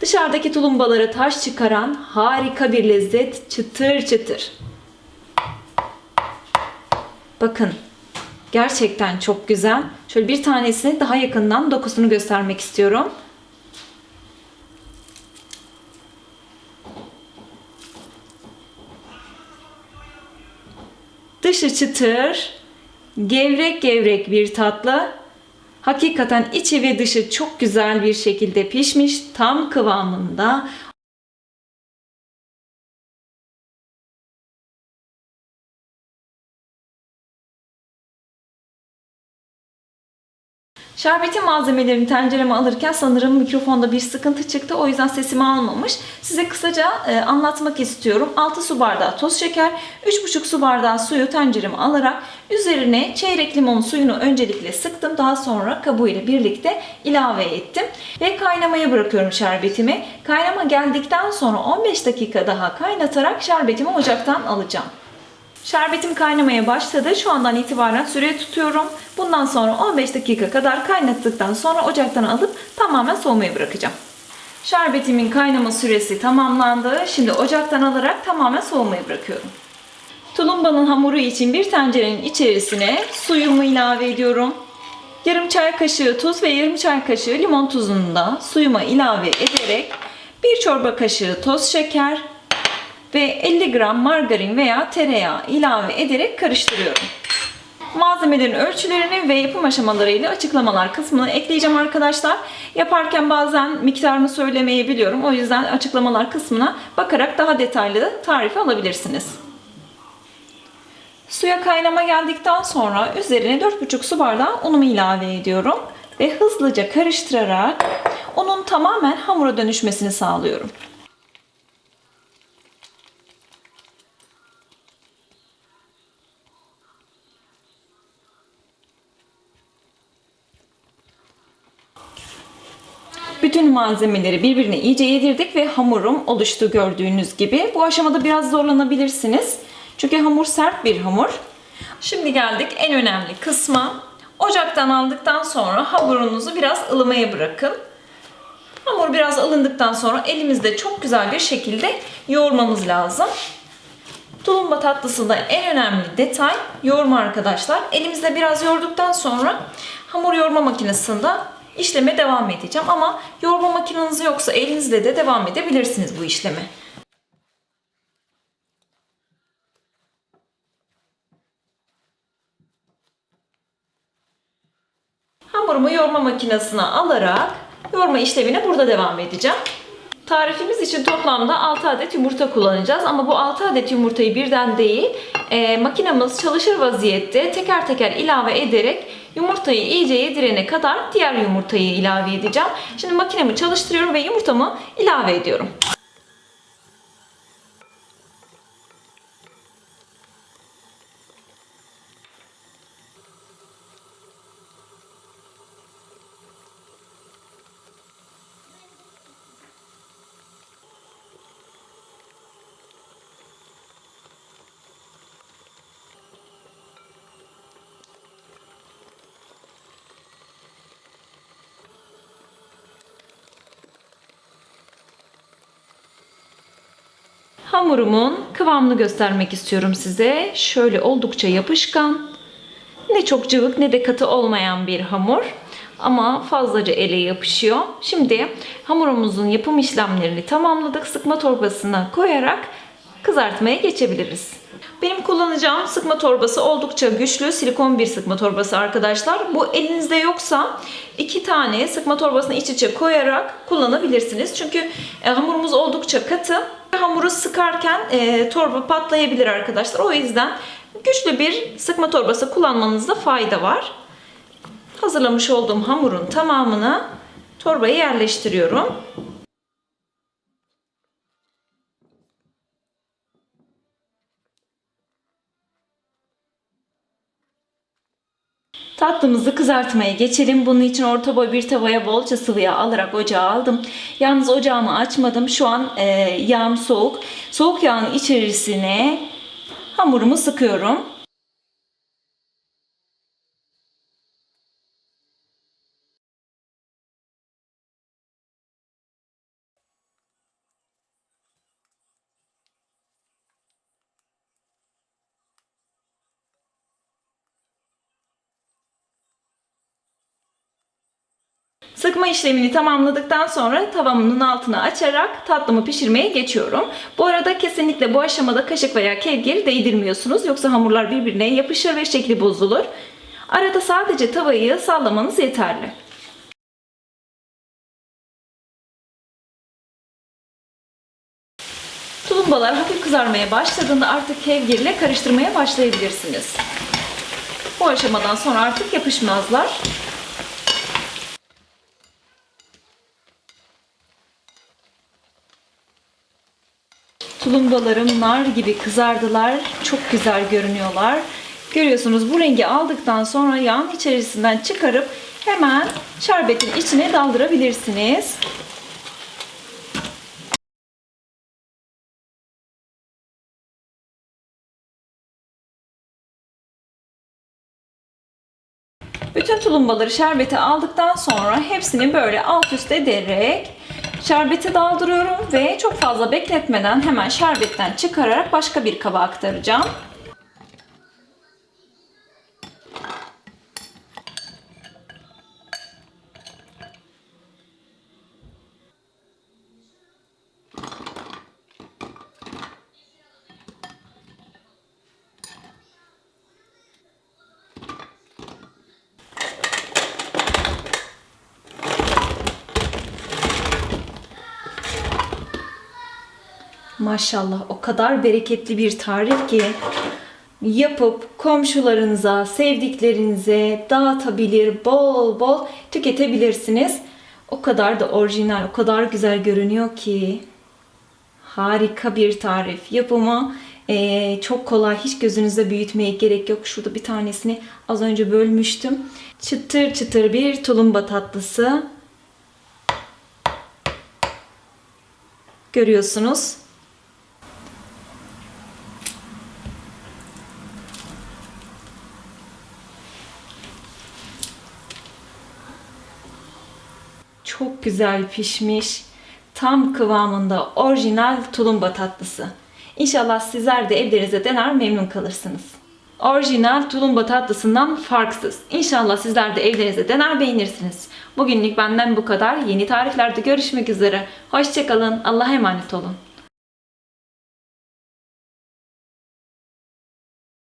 Dışarıdaki tulumbaları taş çıkaran harika bir lezzet çıtır çıtır. Bakın gerçekten çok güzel. Şöyle bir tanesini daha yakından dokusunu göstermek istiyorum. Dışı çıtır, gevrek gevrek bir tatlı. Hakikaten içi ve dışı çok güzel bir şekilde pişmiş, tam kıvamında. Şerbetin malzemelerini tencereme alırken sanırım mikrofonda bir sıkıntı çıktı. O yüzden sesimi almamış. Size kısaca e, anlatmak istiyorum. 6 su bardağı toz şeker, 3,5 su bardağı suyu tencereme alarak üzerine çeyrek limon suyunu öncelikle sıktım. Daha sonra kabuğuyla birlikte ilave ettim. Ve kaynamaya bırakıyorum şerbetimi. Kaynama geldikten sonra 15 dakika daha kaynatarak şerbetimi ocaktan alacağım. Şerbetim kaynamaya başladı. Şu andan itibaren süre tutuyorum. Bundan sonra 15 dakika kadar kaynattıktan sonra ocaktan alıp tamamen soğumaya bırakacağım. Şerbetimin kaynama süresi tamamlandı. Şimdi ocaktan alarak tamamen soğumaya bırakıyorum. Tulumbanın hamuru için bir tencerenin içerisine suyumu ilave ediyorum. Yarım çay kaşığı tuz ve yarım çay kaşığı limon tuzunu da suyuma ilave ederek bir çorba kaşığı toz şeker, ve 50 gram margarin veya tereyağı ilave ederek karıştırıyorum. Malzemelerin ölçülerini ve yapım aşamalarıyla açıklamalar kısmına ekleyeceğim arkadaşlar. Yaparken bazen miktarını söylemeyebiliyorum. O yüzden açıklamalar kısmına bakarak daha detaylı tarifi alabilirsiniz. Suya kaynama geldikten sonra üzerine 4,5 su bardağı unumu ilave ediyorum. Ve hızlıca karıştırarak unun tamamen hamura dönüşmesini sağlıyorum. Bütün malzemeleri birbirine iyice yedirdik ve hamurum oluştu gördüğünüz gibi. Bu aşamada biraz zorlanabilirsiniz. Çünkü hamur sert bir hamur. Şimdi geldik en önemli kısma. Ocaktan aldıktan sonra hamurunuzu biraz ılımaya bırakın. Hamur biraz ılındıktan sonra elimizde çok güzel bir şekilde yoğurmamız lazım. Tulumba tatlısında en önemli detay yoğurma arkadaşlar. Elimizde biraz yoğurduktan sonra hamur yoğurma makinesinde işleme devam edeceğim. Ama yoğurma makineniz yoksa elinizle de devam edebilirsiniz bu işleme. Hamurumu yoğurma makinesine alarak yoğurma işlemine burada devam edeceğim. Tarifimiz için toplamda 6 adet yumurta kullanacağız ama bu 6 adet yumurtayı birden değil e, makinemiz çalışır vaziyette teker teker ilave ederek yumurtayı iyice yedirene kadar diğer yumurtayı ilave edeceğim. Şimdi makinemi çalıştırıyorum ve yumurtamı ilave ediyorum. Hamurumun kıvamını göstermek istiyorum size. Şöyle oldukça yapışkan. Ne çok cıvık ne de katı olmayan bir hamur. Ama fazlaca ele yapışıyor. Şimdi hamurumuzun yapım işlemlerini tamamladık. Sıkma torbasına koyarak kızartmaya geçebiliriz. Benim kullanacağım sıkma torbası oldukça güçlü silikon bir sıkma torbası arkadaşlar. Bu elinizde yoksa iki tane sıkma torbasını iç içe koyarak kullanabilirsiniz. Çünkü e, hamurumuz oldukça katı. Hamuru sıkarken e, torba patlayabilir arkadaşlar. O yüzden güçlü bir sıkma torbası kullanmanızda fayda var. Hazırlamış olduğum hamurun tamamını torbaya yerleştiriyorum. Tatlımızı kızartmaya geçelim. Bunun için orta boy bir tavaya bolca sıvı yağ alarak ocağa aldım. Yalnız ocağımı açmadım. Şu an e, yağım soğuk. Soğuk yağın içerisine hamurumu sıkıyorum. Sıkma işlemini tamamladıktan sonra tavamın altını açarak tatlımı pişirmeye geçiyorum. Bu arada kesinlikle bu aşamada kaşık veya kevgir değdirmiyorsunuz. Yoksa hamurlar birbirine yapışır ve şekli bozulur. Arada sadece tavayı sallamanız yeterli. Tulumbalar hafif kızarmaya başladığında artık kevgirle karıştırmaya başlayabilirsiniz. Bu aşamadan sonra artık yapışmazlar. Tulumbalarım nar gibi kızardılar. Çok güzel görünüyorlar. Görüyorsunuz bu rengi aldıktan sonra yağın içerisinden çıkarıp hemen şerbetin içine daldırabilirsiniz. Bütün tulumbaları şerbete aldıktan sonra hepsini böyle alt üst ederek şerbete daldırıyorum ve çok fazla bekletmeden hemen şerbetten çıkararak başka bir kaba aktaracağım. Maşallah o kadar bereketli bir tarif ki yapıp komşularınıza, sevdiklerinize dağıtabilir, bol bol tüketebilirsiniz. O kadar da orijinal, o kadar güzel görünüyor ki harika bir tarif. Yapımı eee, çok kolay, hiç gözünüzde büyütmeye gerek yok. Şurada bir tanesini az önce bölmüştüm. Çıtır çıtır bir tulumba tatlısı. Görüyorsunuz. Çok güzel pişmiş. Tam kıvamında orijinal tulumba tatlısı. İnşallah sizler de evlerinize dener memnun kalırsınız. Orijinal tulumba tatlısından farksız. İnşallah sizler de evlerinize dener beğenirsiniz. Bugünlük benden bu kadar. Yeni tariflerde görüşmek üzere. Hoşçakalın. Allah'a emanet olun.